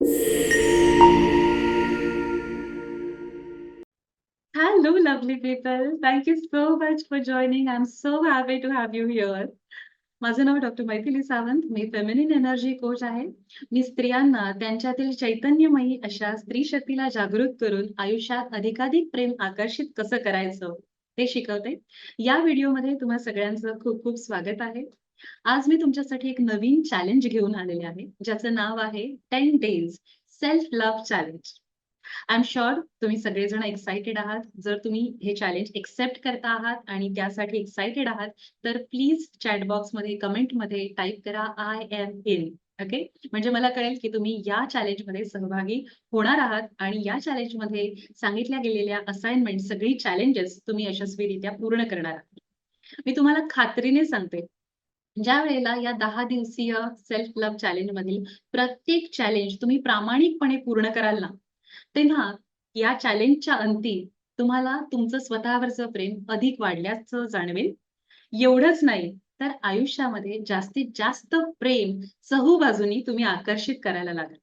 Hello, lovely people. Thank you so much for joining. I'm so happy to have you here. माझं नाव doctor Maithili Sawant. मी feminine energy coach आहे. मी स्त्रियांना त्यांच्यातील चैतन्यमयी अशा स्त्री शक्तीला जागृत करून आयुष्यात अधिकाधिक प्रेम आकर्षित कसं करायचं ते शिकवते. या व्हिडिओमध्ये तुम्हा सगळ्यांचं खूप खूप स्वागत आहे. आज मी तुमच्यासाठी एक नवीन चॅलेंज घेऊन आलेले आहे, ज्याचं नाव आहे ten days self love challenge. I am sure तुम्ही सगळेजण एक्साइटेड आहात. जर तुम्ही हे चॅलेंज एक्सेप्ट करता आहात आणि त्यासाठी एक्साइटेड आहात, तर प्लीज चॅट बॉक्समध्ये कमेंटमध्ये टाइप करा आय एम इन. ओके. म्हणजे मला कळेल की तुम्ही या चॅलेंजमध्ये सहभागी होणार आहात आणि या चॅलेंजमध्ये सांगितल्या गेलेल्या असाइनमेंट सगळी चॅलेंजेस तुम्ही यशस्वीरित्या पूर्ण करणार आहात. मी तुम्हाला खात्रीने सांगते, ज्या वेळेला या दहा दिवसीय सेल्फ लव्ह चॅलेंजमधील प्रत्येक चॅलेंज तुम्ही प्रामाणिकपणे पूर्ण कराल ना, तेव्हा या चॅलेंजच्या अंती तुम्हाला तुमचं स्वतःवरचं प्रेम अधिक वाढल्याचं जाणवेल. एवढंच नाही, तर आयुष्यामध्ये जास्तीत जास्त प्रेम चहूबाजूनी तुम्ही आकर्षित करायला लागाल.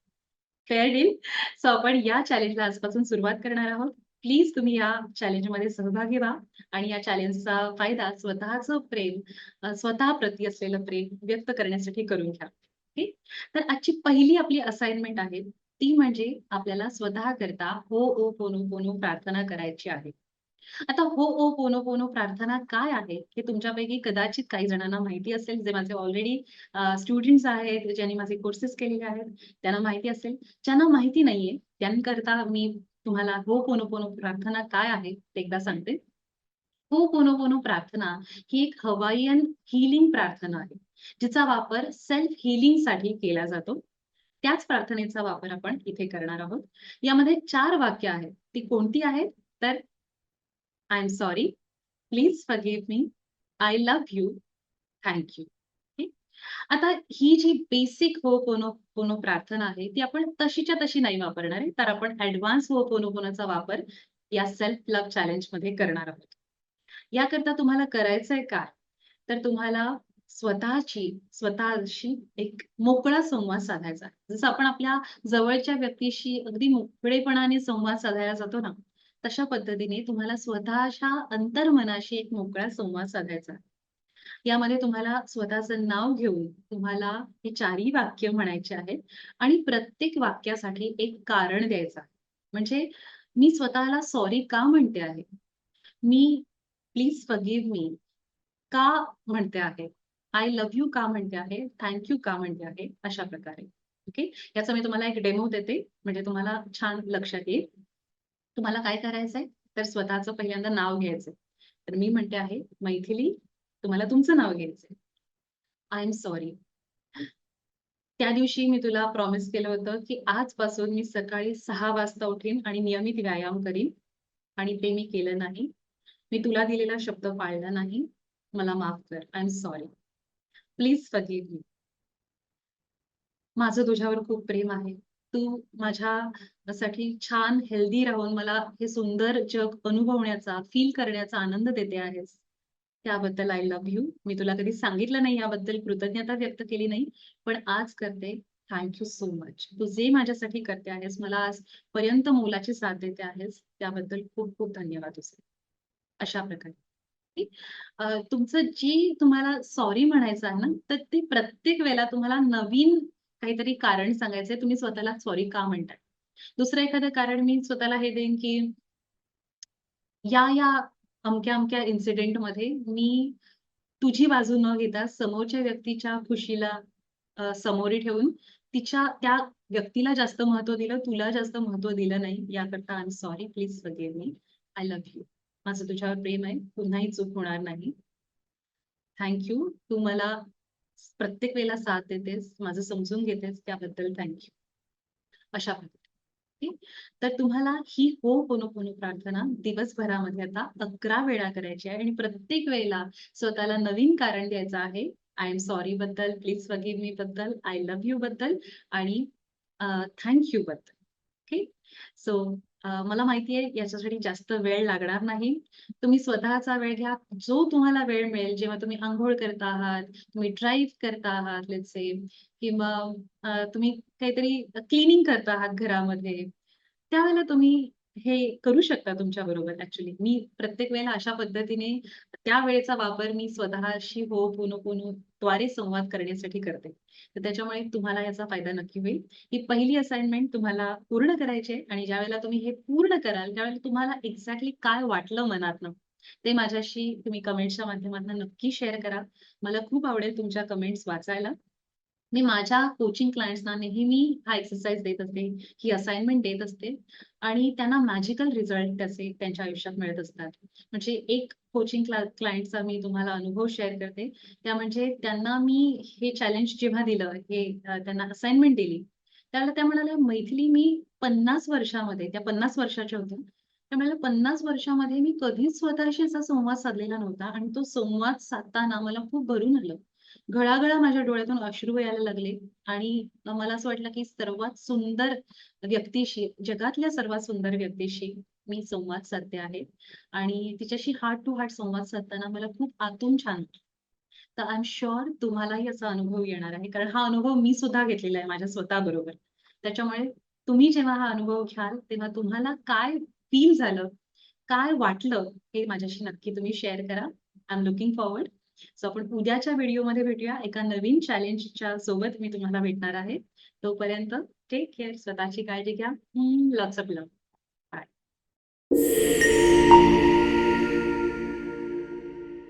Fair deal? सो आपण या चॅलेंजला आजपासून सुरुवात करणार आहोत. प्लीज तुम्ही या चॅलेंजमध्ये सहभागी व्हा आणि या चॅलेंजचा फायदा स्वतःचं प्रेम स्वतः प्रती असलेलं प्रेम व्यक्त करण्यासाठी करून घ्या. ठीक तर आजची पहिली आपली असाइनमेंट आहे, ती म्हणजे आपल्याला स्वतः करता हो हो स्वतःकरता होओपोनोपोनो प्रार्थना करायची आहे. आता हो ओ हो, कोनोपोनो हो, प्रार्थना काय आहे, हे तुमच्यापैकी कदाचित काही जणांना माहिती असेल, जे माझे ऑलरेडी स्टुडंट्स आहेत, ज्यांनी माझे कोर्सेस केलेले आहेत, त्यांना माहिती असेल. ज्यांना माहिती नाहीये, त्यांकरता मी तुम्हाला हो, हो पोनोपोनो प्रार्थना काय आहे, ते एकदा सांगते. हो पोनापोनो प्रार्थना ही एक हवाईयन हीलिंग प्रार्थना आहे, जिचा वापर सेल्फ हीलिंगसाठी केला जातो. त्याच प्रार्थनेचा वापर आपण इथे करणार आहोत. यामध्ये चार वाक्य आहेत. ती कोणती आहेत? तर I am sorry, please forgive me, I love you, thank you. आता ही जी बेसिक होओपोनोपोनो प्रार्थना आहे, ती आपण तशीच्या तशी नाही वापरणार आहे, तर आपण ऍडव्हान्स हो पोनो पोनोचा वापर या सेल्फ लव्ह चॅलेंजमध्ये करणार आहोत. याकरता तुम्हाला करायचंय काय? तर तुम्हाला स्वतःची स्वतःशी एक मोकळा संवाद साधायचा जसं आपण आपल्या जवळच्या व्यक्तीशी अगदी मोकळेपणाने संवाद साधायला जातो ना, तशा पद्धतीने तुम्हाला स्वतःच्या अंतर्मनाशी एक मोकळा संवाद साधायचा यामध्ये तुम्हाला स्वतःचं नाव घेऊन तुम्हाला हे चारही वाक्य म्हणायचे आहेत आणि प्रत्येक वाक्यासाठी एक कारण द्यायचं म्हणजे मी स्वतःला सॉरी का म्हणते आहे? मी प्लीज फॉरगिव्ह मी का म्हणते आहे? आय लव्ह यू का म्हणते आहे? थँक यू का म्हणते आहे? अशा प्रकारे. ओके. याचा मी तुम्हाला एक डेमो देते, म्हणजे तुम्हाला छान लक्षात येईल. तुम्हाला काय करायचंय? तर स्वतःचं पहिल्यांदा नाव घ्यायचंय. तर मी म्हणते आहे, मैथिली, तुम्हाला तुमचं नाव घ्यायचंय. I am sorry. त्या दिवशी मी तुला प्रॉमिस केलं होतं, की आजपासून मी सकाळी सहा वाजता उठेन आणि नियमित व्यायाम करीन आणि ते मी केलं नाही. मी तुला दिलेला शब्द पाळला नाही. मला माफ कर. I am sorry. Please forgive me. माझं तुझ्यावर खूप प्रेम आहे. तू माझ्या साठी छान हेल्दी राहून मला हे सुंदर जग अनुभवण्याचा, फील करण्याचा आनंद देते आहेस. त्याबद्दल आय लव्ह यू. मी तुला कधी सांगितलं नाही याबद्दल कृतज्ञता व्यक्त केली नाही, पण आज करते. Thank you so much. तू जे माझ्यासाठी करते आहेस, मला आज पर्यंत मोलाची साथ देते आहेस, त्याबद्दल खूप खूप धन्यवाद तुझे. अशा प्रकारे. तुमचं जे तुम्हाला सॉरी म्हणायचं आहे ना, तर ते प्रत्येक वेळेला तुम्हाला नवीन काहीतरी कारण सांगायचंय, तुम्ही स्वतःला सॉरी का म्हणताय? दुसरं एखादं कारण मी स्वतःला हे देईन, की या-या, अमक्या-अमक्या इन्सिडेंटमध्ये मी तुझी बाजू न घेता समोरच्या व्यक्तीच्या खुशीला समोरी ठेवून तिच्या त्या व्यक्तीला जास्त महत्त्व दिलं, तुला जास्त महत्त्व दिलं नाही. याकरता I am sorry. Please forgive me. I love you. माझं तुझ्यावर प्रेम आहे. पुन्हाही चूक होणार नाही. Thank you. तू मला प्रत्येक वेळेला साथ देतेस, माझं समजून घेतेस त्याबद्दल थँक यू. अशा प्रकारे. तर तुम्हाला ही हो होओपोनोपोनो प्रार्थना दिवसभरामध्ये आता 11 वेळा करायची आहे आणि प्रत्येक वेळेला स्वतःला नवीन कारण द्यायचं आहे. आय एम सॉरी बद्दल, प्लीज फॉरगिव्ह मी बद्दल, आय लव्ह यू बद्दल आणि थँक यू बद्दल. ओके. सो मला माहितीये याच्यासाठी जास्त वेळ लागणार नाही. तुम्ही स्वतःचा वेळ घ्या. जो तुम्हाला वेळ मिळेल, जेव्हा तुम्ही आंघोळ करत आहात, तुम्ही ड्राईव्ह करता आहात से किंवा तुम्ही काहीतरी क्लिनिंग करता आहात घरामध्ये, त्यावेळेला तुम्ही हे करू शकता तुमच्या बरोबर ऍक्च्युली मी प्रत्येक वेळेला अशा पद्धतीने त्या वेळेचा वापर मी स्वतःशी हो नपुनद्वारे संवाद करण्यासाठी करते. तर त्याच्यामुळे तुम्हाला याचा फायदा नक्की होईल. ही पहिली असाइनमेंट तुम्हाला पूर्ण करायची आहे आणि ज्यावेळेला तुम्ही हे पूर्ण कराल, त्यावेळेला तुम्हाला एक्झॅक्टली काय वाटलं मनातनं, ते माझ्याशी तुम्ही कमेंट्सच्या माध्यमातून नक्की शेअर करा. मला खूप आवडेल तुमच्या कमेंट्स वाचायला. मी माझ्या कोचिंग क्लायंट्सना नेहमी हा एक्सरसाइज देत असते, ही असाइनमेंट देत असते आणि त्यांना मॅजिकल रिझल्ट त्याचे त्यांच्या आयुष्यात मिळत असतात. म्हणजे एक कोचिंग क्लायंटचा मी तुम्हाला अनुभव शेअर करते. त्या म्हणजे त्यांना मी हे चॅलेंज जेव्हा दिलं, हे त्यांना असाइनमेंट दिली, त्याला त्या म्हणाल्या, "मैथिली मी 50 वर्षामध्ये" त्या 50 वर्षाच्या होत्या. त्या म्हणाल्या, "50 वर्षामध्ये मी कधीच स्वतःशी असा संवाद साधलेला नव्हता आणि तो संवाद साधताना मला खूप भरून आलं. घळाघळा माझ्या डोळ्यातून अश्रू यायला लागले आणि मला असं वाटलं, की सर्वात सुंदर व्यक्तीशी, जगातल्या सर्वात सुंदर व्यक्तीशी मी संवाद साधते आहे आणि तिच्याशी हार्ट टू हार्ट संवाद साधताना मला खूप आतून छान तर आय एम शुअर तुम्हालाही असा अनुभव येणार आहे. कारण हा अनुभव मी सुद्धा घेतलेला आहे माझ्या स्वतःबरोबर. त्याच्यामुळे तुम्ही जेव्हा हा अनुभव घ्याल, तेव्हा तुम्हाला काय फील झालं, काय वाटलं, हे माझ्याशी नक्की तुम्ही शेअर करा. I am looking forward. So आपण उद्याच्या व्हिडिओमध्ये भेटूया. एका नवीन चॅलेंजच्या सोबत मी तुम्हाला भेटणार आहे. तोपर्यंत टेक केअर. स्वतःची काळजी घ्या. Lots of love. बाय.